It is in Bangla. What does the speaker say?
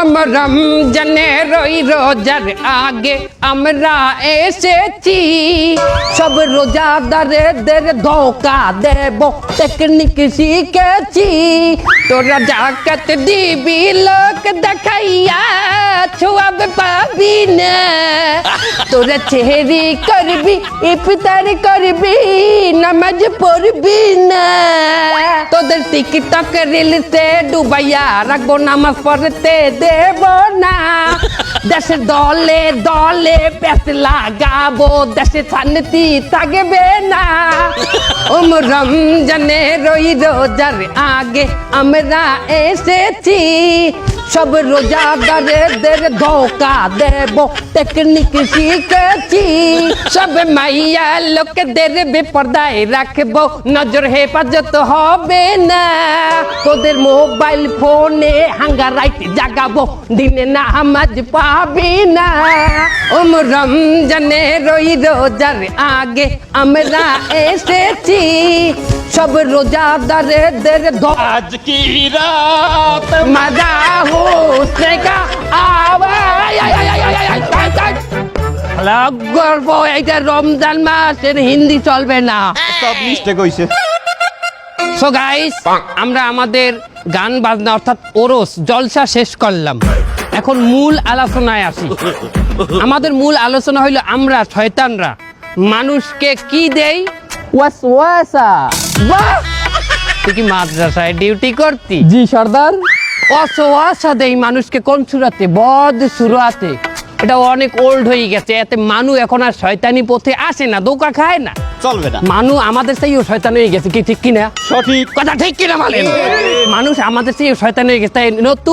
আমার রমজানের ওই রোজার আগে, আমরা এসেছি। সব রোজাদারেদের ধোকা দেব টেকনিক শিখেছি। তোরা জাকাত দিবি, লোক দেখাইয়া ছোয়াব পাবি না। তোরা চেহারি করবি, ইফতার করবি। নামাজ পড়বি না। তোদের টিকটক রিলসে ডুবাইয়া রাখব নামাজ পড়তে দেব না। দেশের দলে দলে পেট লাগাবো, দেশে শান্তি থাকবে না। ওম রমজানের ওই রোজার আগে আমরা এসেছি। সব রোজাদারেদের ধোকা দেব টেকনিক শিখেছি। সব মাইয়া লোকদের বেপর্দায় কোথায় রাখব নজর হেফাজত হবে না। তোদের মোবাইল ফোনে হাঙ্গা জাগাবো দিনে না আমাজ পাবি না। ওম রমজানে রই রোজার আগে আমরা এসেছি সব রোজাদারেদের আজ কি রাত? মজা হো গর্ব এইটা রমজান মাস হিন্দি চলবে না। সব মিস্টেক হইছে সো গাইস আমরা আমাদের গান বাজনা অর্থাৎ ওরস জলসা শেষ করলাম। এখন মূল আলোচনায় আসি। আমাদের মূল আলোচনা হইল আমরা শয়তানরা। মানুষকে কি দেই? ওয়াসওয়াসা। বাহ! তুই কি মাদ্রাসায় ডিউটি করতি? জি সর্দার। অসোয়াশা দেই মানুষকে কোন সুরাতে? বদ সুরাতে। এটা অনেক ওল্ড হয়ে গেছে এতে মানু এখন আর শয়তানি পথে আসে না দোকা খায় না। চলবে না। মানু আমাদের সেই শয়তান হয়ে গেছে কি ঠিক কিনা? সঠিক। কথা ঠিক কিনা মানে মানুষ আমাদের সেই শয়তান হয়ে গেছে তাই নতুন